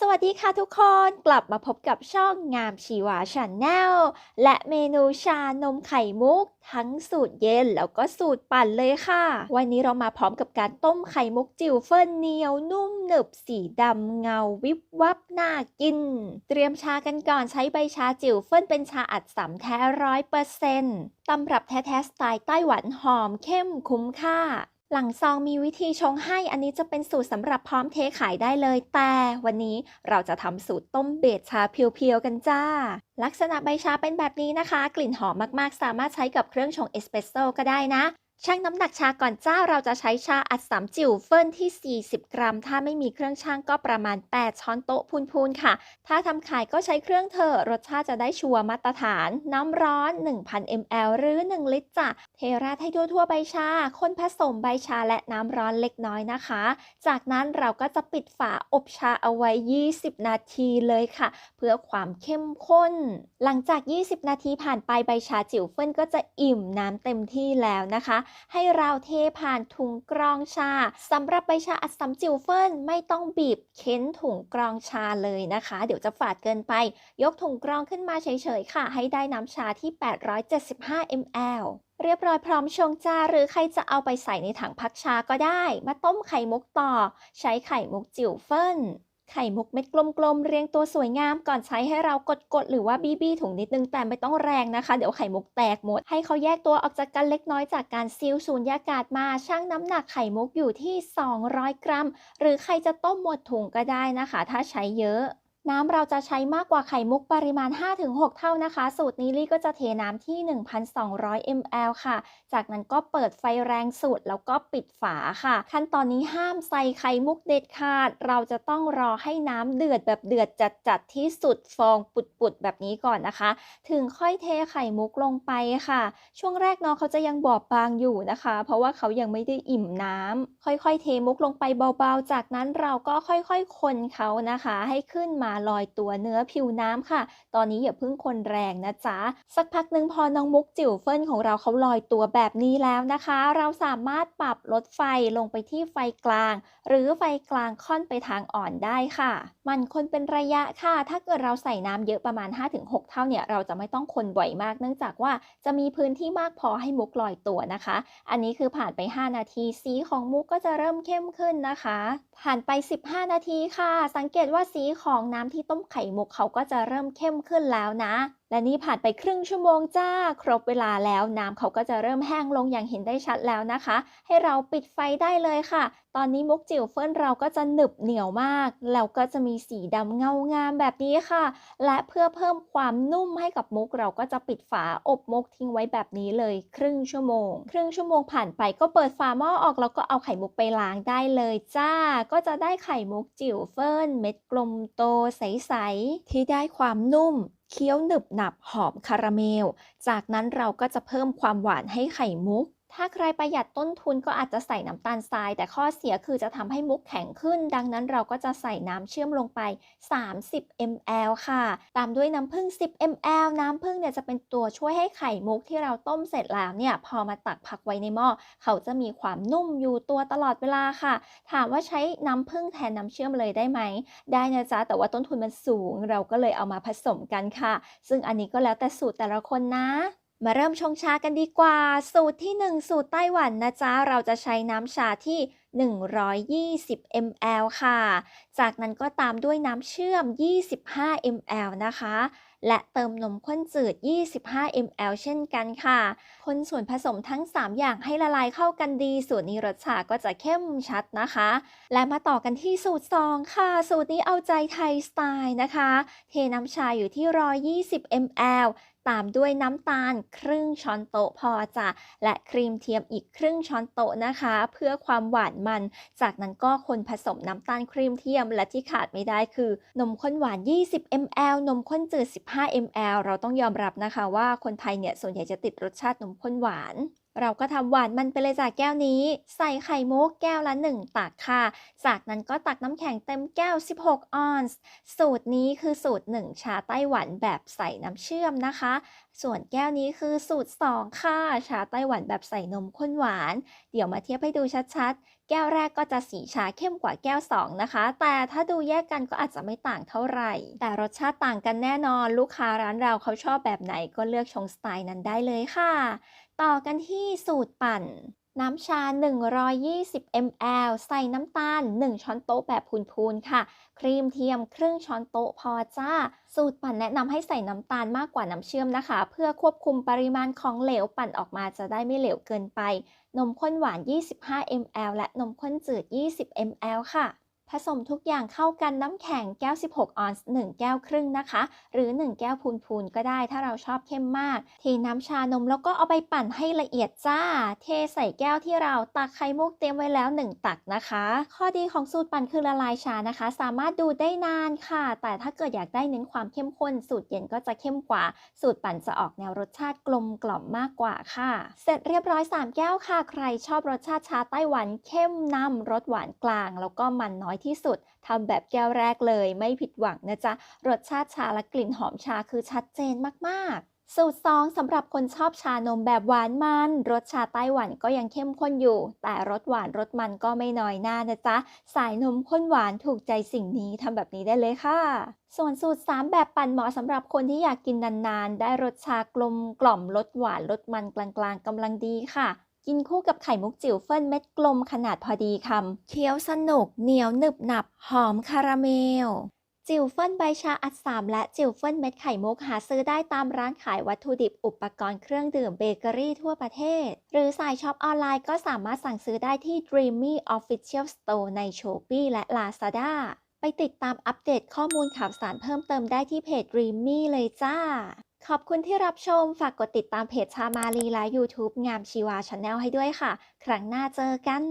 สวัสดีค่ะทุกคนกลับมาพบกับช่องงามชีวาชาแนลและเมนูชานมไข่มุก ทั้งสูตรเย็นแล้วก็สูตรปั่นเลยค่ะ วันนี้เรามาพร้อมกับการต้มไข่มุกจิ๋วเฟิ่นเหนียวนุ่มหนึบสีดำเงาวิบวับน่ากิน เตรียมชากันก่อนใช้ใบชาจิ๋วเฟิ่นเป็นชาอัดสำแท้ร้อยเปอร์เซ็นต์ตำรับแท้ๆสไตล์ไต้หวันหอมเข้มคุ้มค่า หลังซองมีวิธีชงให้อันนี้จะเป็นสูตรสำหรับพร้อมเทขายได้เลย แต่วันนี้เราจะทำสูตรต้มเบดชาเพียวๆกันจ้า ลักษณะใบชาเป็นแบบนี้นะคะ กลิ่นหอมมากๆ สามารถใช้กับเครื่องชงเอสเปรสโซ่ก็ได้นะ ชั่งน้ำหนักชาก่อนจ้าเราจะใช้ชาอัดสามจิ๋วเฟิ่นที่ 40 กรัม ถ้าไม่มีเครื่องชั่งก็ประมาณ 8 ช้อนโต๊ะพูนๆค่ะ ถ้าทำขายก็ใช้เครื่องเถอะรสชาติจะได้ชัวร์มาตรฐาน น้ำร้อน 1,000 ml หรือ 1 ลิตรจ้ะเทราดให้ทั่วๆใบชาคนผสมใบชาและน้ำร้อนเล็กน้อยนะคะ จากนั้นเราก็จะปิดฝาอบชาเอาไว้ 20 นาทีเลยค่ะ เพื่อความเข้มข้น หลังจาก 20 นาทีผ่านไปใบชาจิ๋วเฟิ่นก็จะอิ่มน้ำเต็มที่แล้วนะคะให้เราเทผ่านถุงกรองชาสำหรับใบชาอัดสำจิวเฟินไม่ต้องบีบเค้นถุงกรองชาเลยนะคะ เดี๋ยวจะฝาดเกินไป ยกถุงกรองขึ้นมาเฉยๆค่ะ ให้ได้น้ำชาที่ 875 ml เรียบร้อยพร้อมชงจ้าหรือใครจะเอาไปใส่ในถังพักชาก็ได้ มาต้มไข่มุกต่อ ใช้ไข่มุกจิ๋วเฟิน ไข่มุกเม็ดกลมๆ เรียงตัวสวยงามก่อนใช้ให้เรากดๆ หรือว่าบี้บี้ถุงนิดนึงแต่ไม่ต้องแรงนะคะ เดี๋ยวไข่มุกแตกหมด ให้เขาแยกตัวออกจากกันเล็กน้อยจากการซีลสูญญากาศมาชั่งน้ำหนักไข่มุกอยู่ที่ 200 กรัม หรือใครจะต้มหมดถุงก็ได้นะคะ ถ้าใช้เยอะ น้ำเราจะใช้มากกว่าไข่มุกปริมาณ 5-6 เท่านะคะ สูตรนี้ลี่ก็จะเทน้ำที่ 1,200 ml ค่ะ จากนั้นก็เปิดไฟแรงสุดแล้วก็ปิดฝาค่ะ ขั้นตอนนี้ห้ามใส่ไข่มุกเด็ดขาด เราจะต้องรอให้น้ำเดือดแบบเดือดจัดๆที่สุดฟองปุดๆแบบนี้ก่อนนะคะ ถึงค่อยเทไข่มุกลงไปค่ะ ช่วงแรกน้องเขาจะยังบอบบางอยู่นะคะ เพราะว่าเขายังไม่ได้อิ่มน้ำค่อยๆ เทมุกลงไปเบาๆ จากนั้นเราก็ค่อยๆ คนเขานะคะ ให้ขึ้นมาลอยตัวเนื้อผิวน้ำค่ะ ตอนนี้อย่าเพิ่งคนแรงนะจ๊ะ สักพักหนึ่งพอน้องมุกจิ๋วเฟินของเราเขาลอยตัวแบบนี้แล้วนะคะ เราสามารถปรับลดไฟลงไปที่ไฟกลาง หรือไฟกลางค่อนไปทางอ่อนได้ค่ะ มันคนเป็นระยะค่ะ ถ้าเกิดเราใส่น้ำเยอะประมาณ 5-6 เท่าเนี่ยเราจะไม่ต้องคนบ่อยมากเนื่องจากว่าจะมีพื้นที่มากพอให้มุกลอยตัวนะคะ อันนี้คือผ่านไป 5 นาทีสีของมุกก็จะเริ่มเข้มขึ้นนะคะ ผ่านไป 15 นาทีค่ะ สังเกตว่าสีของน้ำที่ต้มไข่มุกเขาก็จะเริ่มเข้มขึ้นแล้วนะและนี่ผ่านไปครึ่งชั่วโมงจ้า ครบเวลาแล้วน้ำเขาก็จะเริ่มแห้งลงอย่างเห็นได้ชัดแล้วนะคะ ให้เราปิดไฟได้เลยค่ะ ตอนนี้มุกจิ๋วเฟิ่นเราก็จะหนึบเหนียวมาก แล้วก็จะมีสีดำเงางามแบบนี้ค่ะ และเพื่อเพิ่มความนุ่มให้กับมุกเราก็จะปิดฝาอบมุกทิ้งไว้แบบนี้เลย ครึ่งชั่วโมง ครึ่งชั่วโมงผ่านไปก็เปิดฝาหม้อออกแล้วก็เอาไข่มุกไปล้างได้เลยจ้า ก็จะได้ไข่มุกจิ๋วเฟิ่นเม็ดกลมโตใสๆที่ได้ความนุ่ม เคี้ยวหนึบหนับหอมคาราเมล จากนั้นเราก็จะเพิ่มความหวานให้ไข่มุก ถ้าใครประหยัดต้นทุนก็อาจจะใส่น้ำตาลทราย แต่ข้อเสียคือจะทำให้มุกแข็งขึ้น ดังนั้นเราก็จะใส่น้ำเชื่อมลงไป 30 ml ค่ะ ตามด้วยน้ำผึ้ง 10 ml น้ำผึ้งเนี่ยจะเป็นตัวช่วยให้ไข่มุกที่เราต้มเสร็จแล้วเนี่ยพอมาตักพักไว้ในหม้อเขาจะมีความนุ่มอยู่ตัวตลอดเวลาค่ะ ถามว่าใช้น้ำผึ้งแทนน้ำเชื่อมเลยได้ไหม ได้นะจ๊ะแต่ว่าต้นทุนมันสูง เราก็เลยเอามาผสมกันค่ะ ซึ่งอันนี้ก็แล้วแต่สูตรแต่ละคนนะ มาเริ่มชงชากันดีกว่า สูตรที่ 1 สูตรไต้หวันนะจ๊ะ เราจะใช้น้ำชาที่ 120 ml ค่ะ จากนั้นก็ตามด้วยน้ำเชื่อม 25 ml นะคะ และเติมนมข้นจืด 25 ml เช่นกันค่ะ คนส่วนผสมทั้ง 3 อย่างให้ละลายเข้ากันดี สูตรนี้รสชาติก็จะเข้มชัดนะคะ และมาต่อกันที่สูตร 2 ค่ะ สูตรนี้เอาใจไทยสไตล์นะคะ เทน้ำชาอยู่ที่ 120 ml ตามด้วยน้ำตาลครึ่งช้อนโต๊ะพอจ้ะและครีมเทียมอีกครึ่งช้อนโต๊ะนะคะ เพื่อความหวานมัน จากนั้นก็คนผสมน้ำตาลครีมเทียมและที่ขาดไม่ได้คือนมข้นหวาน 20 ml นมข้นจืด 15 ml เราต้องยอมรับนะคะว่าคนไทยเนี่ยส่วนใหญ่จะติดรสชาตินมข้นหวาน เราก็ทำหวานมันไปเลยจากแก้วนี้ ใส่ไข่มุกแก้วละ 1 ตักค่ะ จากนั้นก็ตักน้ำแข็งเต็มแก้ว 16 ออนซ์สูตรนี้คือสูตร 1 ชาไต้หวันแบบใส่น้ำเชื่อมนะคะ ส่วนแก้วนี้คือสูตร 2 ค่ะ ชาไต้หวันแบบใส่นมข้นหวาน เดี๋ยวมาเทียบให้ดูชัดๆ แก้วแรกก็จะสีชาเข้มกว่าแก้ว 2 นะคะ แต่ถ้าดูแยกกันก็อาจจะไม่ต่างเท่าไหร่ แต่รสชาติต่างกันแน่นอน ลูกค้าร้านเราเขาชอบแบบไหนก็เลือกชงสไตล์นั้นได้เลยค่ะ ต่อกันที่สูตรปั่น น้ำชา 120 ml ใส่น้ำตาล 1 ช้อนโต๊ะแบบพูนๆค่ะ ครีมเทียมครึ่งช้อนโต๊ะพอจ้า สูตรปั่นแนะนำให้ใส่น้ำตาลมากกว่าน้ำเชื่อมนะคะ เพื่อควบคุมปริมาณของเหลวปั่นออกมาจะได้ไม่เหลวเกินไป นมข้นหวาน 25 ml และนมข้นจืด 20 ml ค่ะ ผสมทุกอย่างเข้ากันน้ำแข็งแก้ว 16 ออนซ์1แก้วครึ่งนะคะ หรือ 1 แก้วพูนๆก็ได้ถ้าเราชอบเข้มมากเทน้ำชานมแล้วก็เอาไปปั่นให้ละเอียดจ้า เทใส่แก้วที่เราตักไข่มุกเตรียมไว้แล้ว 1 ตักนะคะ ข้อดีของสูตรปั่นคือละลายชานะคะ สามารถดูได้นานค่ะ แต่ถ้าเกิดอยากได้เน้นความเข้มข้น สูตรเย็นก็จะเข้มกว่า สูตรปั่นจะออกแนวรสชาติกลมกล่อมมากกว่าค่ะ เสร็จเรียบร้อย 3 แก้วค่ะ ใครชอบรสชาติชาไต้หวันเข้มนำรสหวานกลาง แล้วก็มันน้อยที่สุดทำแบบแก้วแรกเลย ไม่ผิดหวังนะจ๊ะ รสชาติชาและกลิ่นหอมชาคือชัดเจนมากๆสูตรซองสำหรับคนชอบชานมแบบหวานมัน รสชาไต้หวันก็ยังเข้มข้นอยู่ แต่รสหวานรสมันก็ไม่น้อยหน้านะจ๊ะ สายนมข้นหวานถูกใจสิ่งนี้ทำแบบนี้ได้เลยค่ะ ส่วนสูตร 3 แบบปั่นเหมาะสำหรับคนที่อยากกินนานๆ ได้รสชากลมกล่อมรสหวานรสมันกลางๆกำลังดีค่ะ กินคู่กับไข่มุกจิ๋วเฟิ่นเม็ดกลมขนาดพอดีคำเคี้ยวสนุกเหนียวหนึบหนับ หอมคาราเมล จิ๋วเฟิ่นใบชาอัดสามและจิ๋วเฟิ่นเม็ดไข่มุกหาซื้อได้ตามร้านขายวัตถุดิบอุปกรณ์เครื่องดื่มเบเกอรี่ทั่วประเทศ หรือสายช็อปออนไลน์ก็สามารถสั่งซื้อได้ที่ Dreamy Official Store ใน Shopee และ Lazada ไปติดตามอัปเดตข้อมูลข่าวสารเพิ่มเติมได้ที่เพจ Dreamy เลยจ้า ขอบคุณที่รับชม ฝากกดติดตามเพจชามาลีและ YouTube งามชีวาชาแนลให้ด้วยค่ะ ครั้งหน้าเจอกัน